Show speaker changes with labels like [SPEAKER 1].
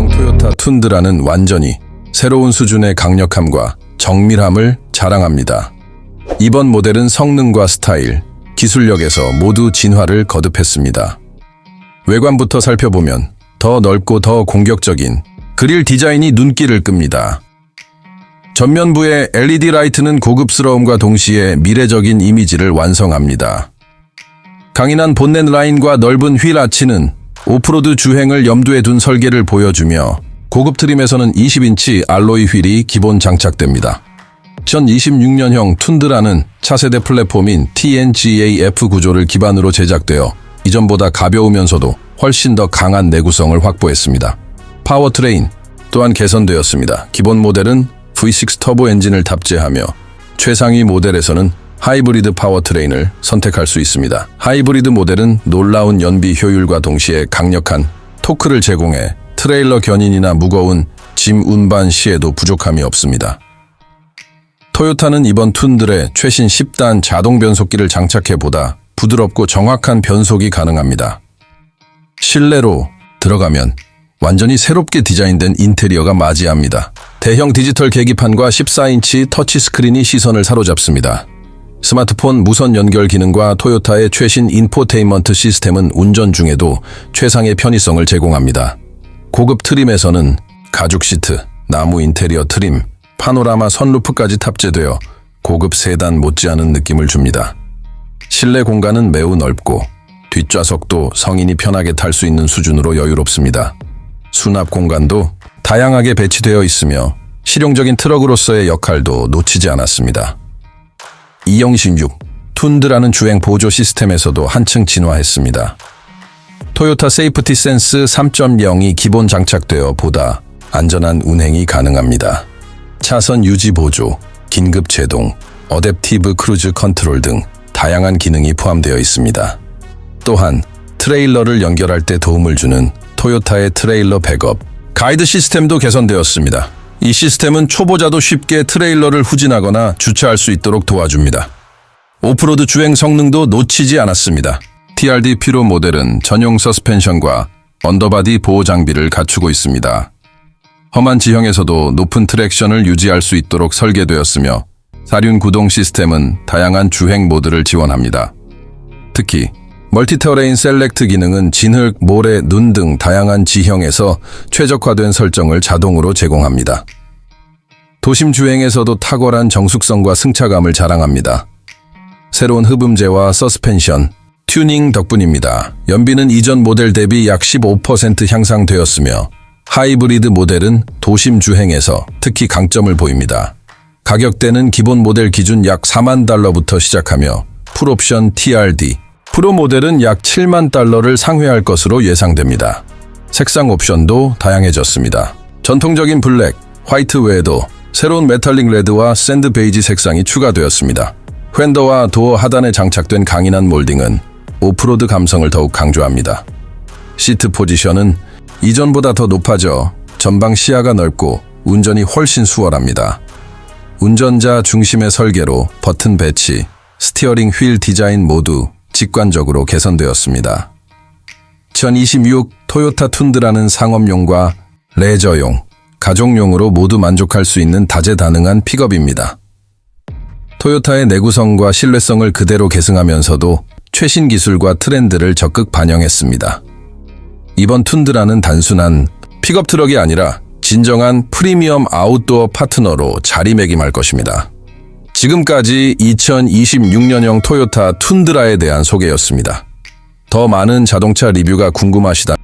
[SPEAKER 1] 토요타 툰드라는 완전히 새로운 수준의 강력함과 정밀함을 자랑합니다. 이번 모델은 성능과 스타일, 기술력에서 모두 진화를 거듭했습니다. 외관부터 살펴보면 더 넓고 더 공격적인 그릴 디자인이 눈길을 끕니다. 전면부의 LED 라이트는 고급스러움과 동시에 미래적인 이미지를 완성합니다. 강인한 본넷 라인과 넓은 휠 아치는 오프로드 주행을 염두에 둔 설계를 보여주며 고급 트림에서는 20인치 알로이 휠이 기본 장착됩니다. 2026년형 툰드라는 차세대 플랫폼인 TNGA-F 구조를 기반으로 제작되어 이전보다 가벼우면서도 훨씬 더 강한 내구성을 확보했습니다. 파워트레인 또한 개선되었습니다. 기본 모델은 V6 터보 엔진을 탑재하며 최상위 모델에서는 하이브리드 파워트레인을 선택할 수 있습니다. 하이브리드 모델은 놀라운 연비 효율과 동시에 강력한 토크를 제공해 트레일러 견인이나 무거운 짐 운반 시에도 부족함이 없습니다. 토요타는 이번 툰들에 최신 10단 자동 변속기를 장착해 보다 부드럽고 정확한 변속이 가능합니다. 실내로 들어가면 완전히 새롭게 디자인된 인테리어가 맞이합니다. 대형 디지털 계기판과 14인치 터치 스크린이 시선을 사로잡습니다. 스마트폰 무선 연결 기능과 토요타의 최신 인포테인먼트 시스템은 운전 중에도 최상의 편의성을 제공합니다. 고급 트림에서는 가죽 시트, 나무 인테리어 트림, 파노라마 선루프까지 탑재되어 고급 세단 못지않은 느낌을 줍니다. 실내 공간은 매우 넓고 뒷좌석도 성인이 편하게 탈 수 있는 수준으로 여유롭습니다. 수납 공간도 다양하게 배치되어 있으며 실용적인 트럭으로서의 역할도 놓치지 않았습니다. 2영신육 툰드라는 주행 보조 시스템에서도 한층 진화했습니다. 토요타 세이프티 센스 3.0이 기본 장착되어 보다 안전한 운행이 가능합니다. 차선 유지 보조, 긴급 제동, 어댑티브 크루즈 컨트롤 등 다양한 기능이 포함되어 있습니다. 또한 트레일러를 연결할 때 도움을 주는 토요타의 트레일러 백업, 가이드 시스템도 개선되었습니다. 이 시스템은 초보자도 쉽게 트레일러를 후진하거나 주차할 수 있도록 도와줍니다. 오프로드 주행 성능도 놓치지 않았습니다. TRD 피로 모델은 전용 서스펜션과 언더바디 보호 장비를 갖추고 있습니다. 험한 지형에서도 높은 트랙션을 유지할 수 있도록 설계되었으며 사륜 구동 시스템은 다양한 주행 모드를 지원합니다. 특히 멀티터레인 셀렉트 기능은 진흙, 모래, 눈 등 다양한 지형에서 최적화된 설정을 자동으로 제공합니다. 도심 주행에서도 탁월한 정숙성과 승차감을 자랑합니다. 새로운 흡음재와 서스펜션, 튜닝 덕분입니다. 연비는 이전 모델 대비 약 15% 향상되었으며 하이브리드 모델은 도심 주행에서 특히 강점을 보입니다. 가격대는 기본 모델 기준 약 4만 달러부터 시작하며 풀옵션 TRD, 프로 모델은 약 7만 달러를 상회할 것으로 예상됩니다. 색상 옵션도 다양해졌습니다. 전통적인 블랙, 화이트 외에도 새로운 메탈릭 레드와 샌드 베이지 색상이 추가되었습니다. 휀더와 도어 하단에 장착된 강인한 몰딩은 오프로드 감성을 더욱 강조합니다. 시트 포지션은 이전보다 더 높아져 전방 시야가 넓고 운전이 훨씬 수월합니다. 운전자 중심의 설계로 버튼 배치, 스티어링 휠 디자인 모두 직관적으로 개선되었습니다. 2026 토요타 툰드라는 상업용과 레저용, 가족용으로 모두 만족할 수 있는 다재다능한 픽업입니다. 토요타의 내구성과 신뢰성을 그대로 계승하면서도 최신 기술과 트렌드를 적극 반영했습니다. 이번 툰드라는 단순한 픽업 트럭이 아니라 진정한 프리미엄 아웃도어 파트너로 자리매김할 것입니다. 지금까지 2026년형 토요타 툰드라에 대한 소개였습니다. 더 많은 자동차 리뷰가 궁금하시다.